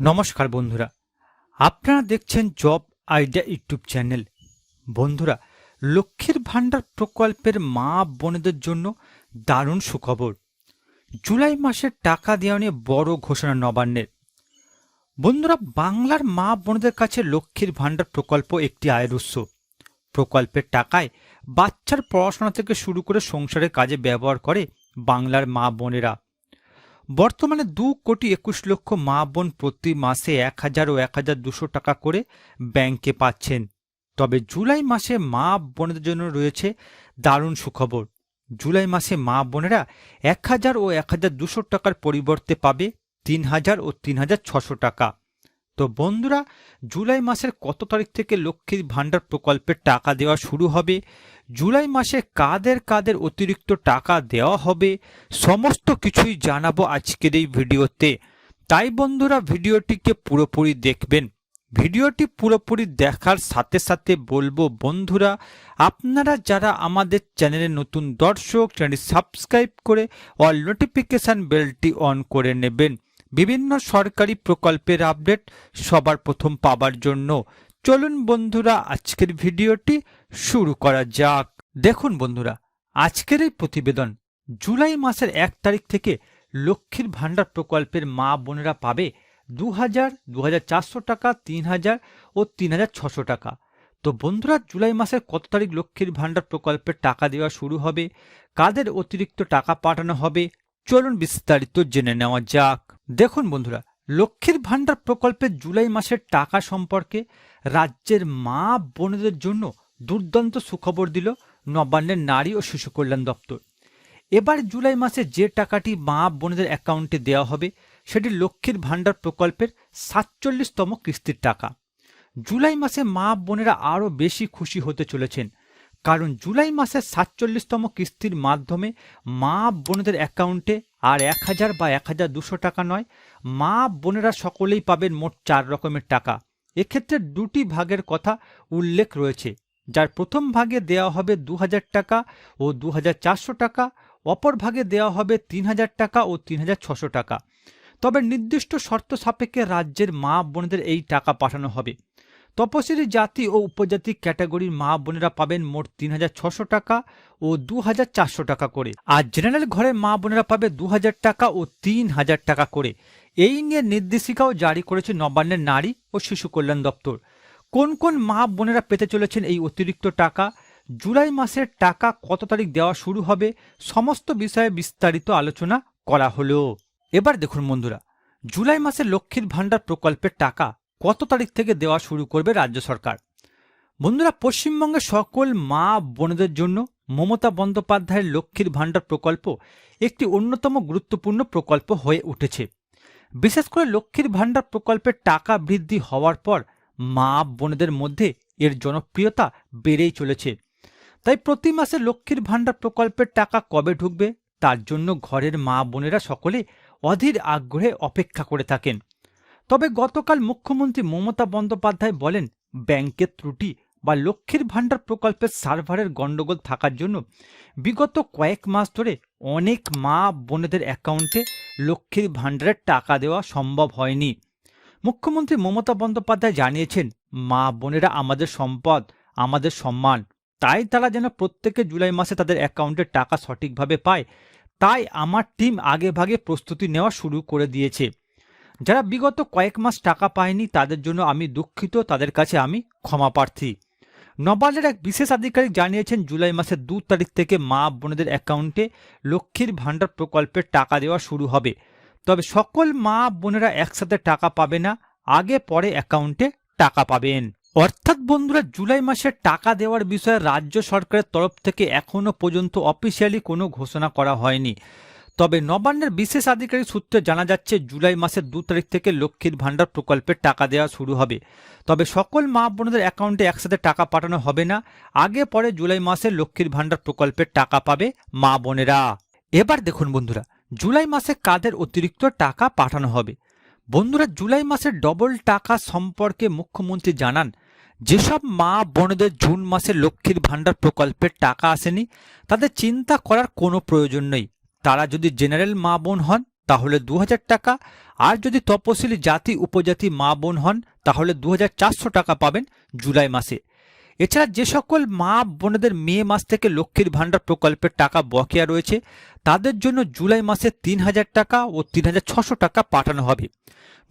নমস্কার বন্ধুরা। আপনারা দেখছেন জব আইডিয়া ইউটিউব চ্যানেল। বন্ধুরা, লক্ষ্মীর ভাণ্ডার প্রকল্পের মা বোনেদের জন্য দারুণ সুখবর। জুলাই মাসের টাকা দেওয়া নিয়ে বড় ঘোষণা নবান্নের। বন্ধুরা, বাংলার মা বোনদের কাছে লক্ষ্মীর ভাণ্ডার প্রকল্প একটি আয়ের উৎস। প্রকল্পের টাকায় বাচ্চার পড়াশোনা থেকে শুরু করে সংসারের কাজে ব্যবহার করে বাংলার মা বোনেরা। বর্তমানে দু কোটি একুশ লক্ষ মা বোন প্রতি মাসে এক হাজার ও এক হাজার দুশো টাকা করে ব্যাংকে পাচ্ছেন। তবে জুলাই মাসে মা বোনদের জন্য রয়েছে দারুণ সুখবর। জুলাই মাসে মা বোনেরা এক হাজার ও এক হাজার দুশো টাকার পরিবর্তে পাবে তিন হাজার ও তিন হাজার ছশো টাকা। তো বন্ধুরা, জুলাই মাসের কত তারিখ থেকে লক্ষ্মীর ভাণ্ডার প্রকল্পের টাকা দেওয়া শুরু হবে? জুলাই মাসে কাদের কাদের অতিরিক্ত টাকা দেওয়া হবে? সমস্ত কিছুই জানাব আজকের এই ভিডিওতে। তাই বন্ধুরা, ভিডিওটিকে পুরোপুরি দেখবেন। ভিডিওটি পুরোপুরি দেখার সাথে সাথে বলব বন্ধুরা, আপনারা যারা আমাদের চ্যানেলে নতুন দর্শক, চ্যানেলটি সাবস্ক্রাইব করে অল নোটিফিকেশান বেলটি অন করে নেবেন। বিভিন্ন সরকারি প্রকল্পের আপডেট সবার প্রথম পাবার জন্য। চলুন বন্ধুরা, আজকের ভিডিওটি শুরু করা যাক। দেখুন বন্ধুরা, আজকের এই প্রতিবেদন জুলাই মাসের এক তারিখ থেকে লক্ষ্মীর ভাণ্ডার প্রকল্পের মা বোনেরা পাবে দু হাজার দু হাজার চারশো টাকা তিন হাজার ও তিন হাজার ছশো টাকা। তো বন্ধুরা, জুলাই মাসের কত তারিখ লক্ষ্মীর ভাণ্ডার প্রকল্পের টাকা দেওয়া শুরু হবে, কাদের অতিরিক্ত টাকা পাঠানো হবে, চলুন বিস্তারিত জেনে নেওয়া যাক। দেখুন বন্ধুরা, লক্ষ্মীর ভাণ্ডার প্রকল্পের জুলাই মাসের টাকা সম্পর্কে রাজ্যের মা বোনদের জন্য দুর্দান্ত সুখবর দিল নবান্নের নারী ও শিশু কল্যাণ দপ্তর। এবার জুলাই মাসে যে টাকাটি মা বোনদের অ্যাকাউন্টে দেওয়া হবে, সেটি লক্ষ্মীর ভাণ্ডার প্রকল্পের সাতচল্লিশতম কিস্তির টাকা। জুলাই মাসে মা বোনেরা আরও বেশি খুশি হতে চলেছেন। কারণ জুলাই মাসের সাতচল্লিশতম কিস্তির মাধ্যমে মা বোনেদের অ্যাকাউন্টে আর এক হাজার বা এক হাজার দুশো টাকা নয়, মা বোনেরা সকলেই পাবেন মোট চার রকমের টাকা। এক্ষেত্রে দুটি ভাগের কথা উল্লেখ রয়েছে, যার প্রথম ভাগে দেওয়া হবে দু হাজার টাকা ও দু হাজার চারশো টাকা, অপর ভাগে দেওয়া হবে তিন হাজার টাকা ও তিন টাকা। তবে নির্দিষ্ট শর্ত সাপেক্ষে রাজ্যের মা বোনেদের এই টাকা পাঠানো হবে। তপশিলি জাতি ও উপজাতি ক্যাটাগরির মা বোনেরা পাবেন মোট তিন টাকা ও দু টাকা করে। আর জেনারেল ঘরের মা বোনেরা পাবে দু হাজার টাকা ও তিন হাজার টাকা করে। এই নিয়ে নির্দেশিকাও জারি করেছে নবান্নের নারী ও শিশু কল্যাণ দপ্তর। কোন কোন মা বোনেরা পেতে চলেছেন এই অতিরিক্ত টাকা? জুলাই মাসের টাকা কত তারিখ দেওয়া শুরু হবে? সমস্ত বিষয়ে বিস্তারিত আলোচনা করা হলো। এবার দেখুন বন্ধুরা, জুলাই মাসে লক্ষ্মীর ভাণ্ডার প্রকল্পের টাকা কত তারিখ থেকে দেওয়া শুরু করবে রাজ্য সরকার? বন্ধুরা পশ্চিমবঙ্গের সকল মা বোনদের জন্য মমতা বন্দ্যোপাধ্যায়ের লক্ষ্মীর ভাণ্ডার প্রকল্প একটি অন্যতম গুরুত্বপূর্ণ প্রকল্প হয়ে উঠেছে। বিশেষ করে লক্ষ্মীর ভাণ্ডার প্রকল্পের টাকা বৃদ্ধি হওয়ার পর মা বোনদের মধ্যে এর জনপ্রিয়তা বেড়েই চলেছে। তাই প্রতি মাসে লক্ষ্মীর ভাণ্ডার প্রকল্পের টাকা কবে ঢুকবে, তার জন্য ঘরের মা বোনেরা সকলে অধীর আগ্রহে অপেক্ষা করে থাকেন। তবে গতকাল মুখ্যমন্ত্রী মমতা বন্দ্যোপাধ্যায় বলেন ব্যাংকের ত্রুটি বা লক্ষ্মীর ভাণ্ডার প্রকল্পের সার্ভারের গণ্ডগোল থাকার জন্য বিগত কয়েক মাস ধরে অনেক মা বোনেদের অ্যাকাউন্টে লক্ষ্মীর ভাণ্ডারের টাকা দেওয়া সম্ভব হয়নি। মুখ্যমন্ত্রী মমতা বন্দ্যোপাধ্যায় জানিয়েছেন, মা বোনেরা আমাদের সম্পদ, আমাদের সম্মান, তাই তারা যেন প্রত্যেকে জুলাই মাসে তাদের অ্যাকাউন্টে টাকা সঠিকভাবে পায়, তাই আমার টিম আগে ভাগে প্রস্তুতি নেওয়া শুরু করে দিয়েছে। যারা বিগত কয়েক মাস টাকা পায়নি, তাদের জন্য আমি দুঃখিত, তাদের কাছে আমি ক্ষমা প্রার্থী। নবালের এক বিশেষ আধিকারিক জানিয়েছেন, জুলাই মাসের দু তারিখ থেকে মা বোনেদের অ্যাকাউন্টে লক্ষ্মীর ভাণ্ডার প্রকল্পের টাকা দেওয়া শুরু হবে। তবে সকল মা বোনেরা একসাথে টাকা পাবে না, আগে পরে অ্যাকাউন্টে টাকা পাবেন। অর্থাৎ বন্ধুরা, জুলাই মাসে টাকা দেওয়ার বিষয়ে রাজ্য সরকারের তরফ থেকে এখনও পর্যন্ত অফিসিয়ালি কোনো ঘোষণা করা হয়নি। তবে নবান্নের বিশেষ আধিকারিক সূত্রে জানা যাচ্ছে, জুলাই মাসের দু তারিখ থেকে লক্ষ্মীর ভাণ্ডার প্রকল্পের টাকা দেওয়া শুরু হবে। তবে সকল মা বোনদের অ্যাকাউন্টে একসাথে টাকা পাঠানো হবে না। আগে পরে জুলাই মাসে লক্ষ্মীর ভাণ্ডার প্রকল্পের টাকা পাবে মা বোনেরা। এবার দেখুন বন্ধুরা, জুলাই মাসে কাদের অতিরিক্ত টাকা পাঠানো হবে? বন্ধুরা, জুলাই মাসের ডবল টাকা সম্পর্কে মুখ্যমন্ত্রী জানান, যেসব মা বোনদের জুন মাসে লক্ষ্মীর ভাণ্ডার প্রকল্পের টাকা আসেনি, তাদের চিন্তা করার কোনো প্রয়োজন নেই। তারা যদি জেনারেল মা বোন হন, তাহলে দু হাজার টাকা। আর যদি তপশিলি জাতি উপজাতি মা বোন হন, তাহলে দু হাজার চারশো টাকা পাবেন জুলাই মাসে। এছাড়া যে সকল মা বোনেদের মে মাস থেকে লক্ষ্মীর ভাণ্ডার প্রকল্পের টাকা বকেয়া রয়েছে, তাদের জন্য জুলাই মাসে তিন হাজার টাকা ও তিন হাজার ছশো টাকা পাঠানো হবে।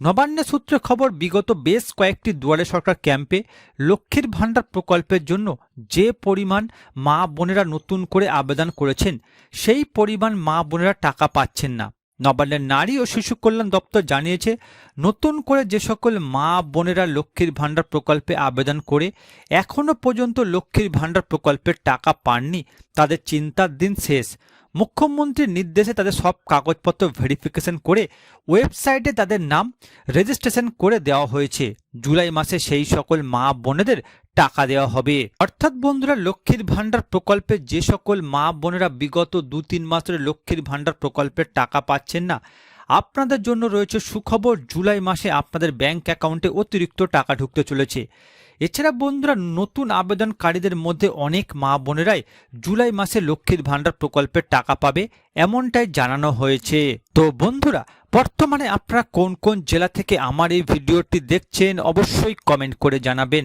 নবান্ন সূত্রে খবর, বিগত বেশ কয়েকটি দুয়ারে সরকার ক্যাম্পে লক্ষ্মীর ভাণ্ডার প্রকল্পের জন্য যে পরিমাণ মা বোনেরা নতুন করে আবেদন করেছেন, সেই পরিমাণ মা বোনেরা টাকা পাচ্ছেন না। নবান্নের নারী ও শিশু কল্যাণ দপ্তর জানিয়েছে, নতুন করে যে সকল মা বোনেরা লক্ষ্মীর ভাণ্ডার প্রকল্পে আবেদন করে এখনও পর্যন্ত লক্ষ্মীর ভাণ্ডার প্রকল্পের টাকা পাননি, তাদের চিন্তার দিন শেষ। মুখ্যমন্ত্রীর নির্দেশে তাদের সব কাগজপত্র ভেরিফিকেশন করে ওয়েবসাইটে তাদের নাম রেজিস্ট্রেশন করে দেওয়া হয়েছে। জুলাই মাসে সেই সকল মা বোনেদের টাকা দেওয়া হবে। অর্থাৎ বন্ধুরা, লক্ষ্মীর ভাণ্ডার প্রকল্পে যে সকল মা বোনেরা বিগত দু তিন মাস ধরে লক্ষ্মীর ভাণ্ডার প্রকল্পের টাকা পাচ্ছেন না, আপনাদের জন্য রয়েছে সুখবর, জুলাই মাসে আপনাদের ব্যাংক অ্যাকাউন্টে অতিরিক্ত টাকা ঢুকতে চলেছে। এছাড়া বন্ধুরা, নতুন আবেদনকারীদের মধ্যে অনেক মা বোনেরাই জুলাই মাসে লক্ষ্মীর ভাণ্ডার প্রকল্পের টাকা পাবে এমনটাই জানানো হয়েছে। তো বন্ধুরা, বর্তমানে আপনারা কোন কোন জেলা থেকে আমার এই ভিডিওটি দেখছেন অবশ্যই কমেন্ট করে জানাবেন।